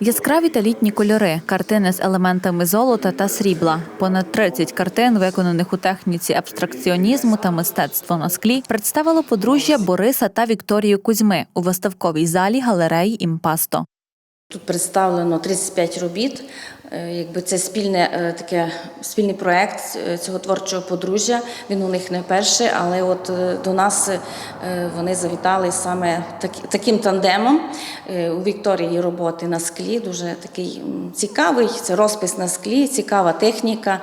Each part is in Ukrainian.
Яскраві та літні кольори, картини з елементами золота та срібла. Понад 30 картин, виконаних у техніці абстракціонізму та мистецтво на склі, представило подружжя Бориса та Вікторії Кузьми у виставковій залі галереї Імпасто. Тут представлено 35 робіт. Е, Якби це спільне е, таке спільний проект е, цього творчого подружжя. Він у них не перший, але от до нас вони завітали саме так- таким тандемом. У Вікторії роботи на склі дуже такий цікавий. Це розпис на склі, цікава техніка.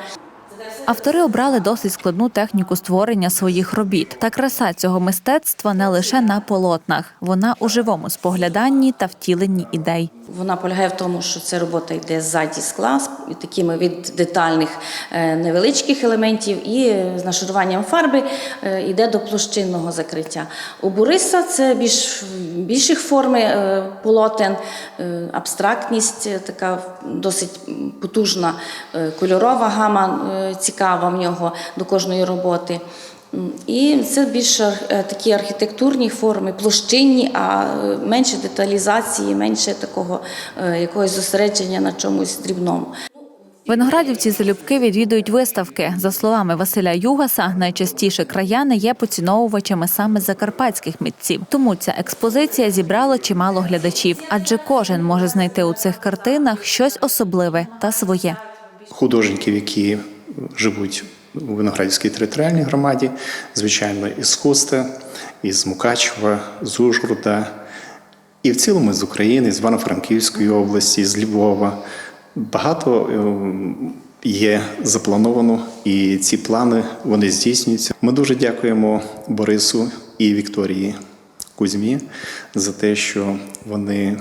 Автори обрали досить складну техніку створення своїх робіт. Та краса цього мистецтва не лише на полотнах, вона у живому спогляданні та втіленні ідей. Вона полягає в тому, що ця робота йде ззаді скла такими від детальних е, невеличких елементів, і з нашаруванням фарби е, йде до площинного закриття. У Бориса це більш більших форми е, полотен, абстрактність, така досить потужна кольорова гама цікава в нього до кожної роботи. І це більше такі архітектурні форми, площинні, а е, менше деталізації, менше такого е, якогось зосередження на чомусь дрібному. Виноградівці залюбки відвідують виставки. За словами Василя Югаса, найчастіше краяни є поціновувачами саме закарпатських митців. Тому ця експозиція зібрала чимало глядачів, адже кожен може знайти у цих картинах щось особливе та своє. художників, які живуть у Виноградівській територіальній громаді, звичайно, із Хуста, із Мукачева, з Ужгорода, і в цілому з України, з Івано-Франківської області, з Львова. Багато е, є заплановано, і ці плани вони здійснюються. Ми дуже дякуємо Борису і Вікторії Кузьмі за те, що вони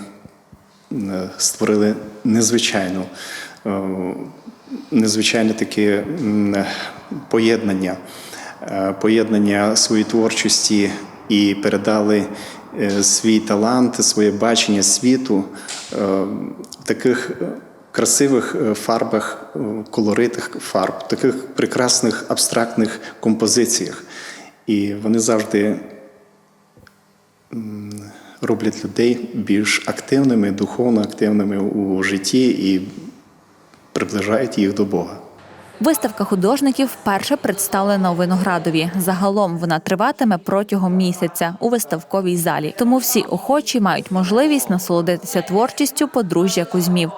е, створили незвичайну, е, незвичайне таке поєднання, е, поєднання своєї творчості і передали е, свій талант, своє бачення світу е, в таких красивих фарбах, колоритих фарб, таких прекрасних абстрактних композиціях. І вони завжди роблять людей більш активними, духовно активними у житті і приближають їх до Бога. Виставка художників вперше представлена у Виноградові. Загалом вона триватиме протягом місяця у виставковій залі. Тому всі охочі мають можливість насолодитися творчістю подружжя Кузьмів.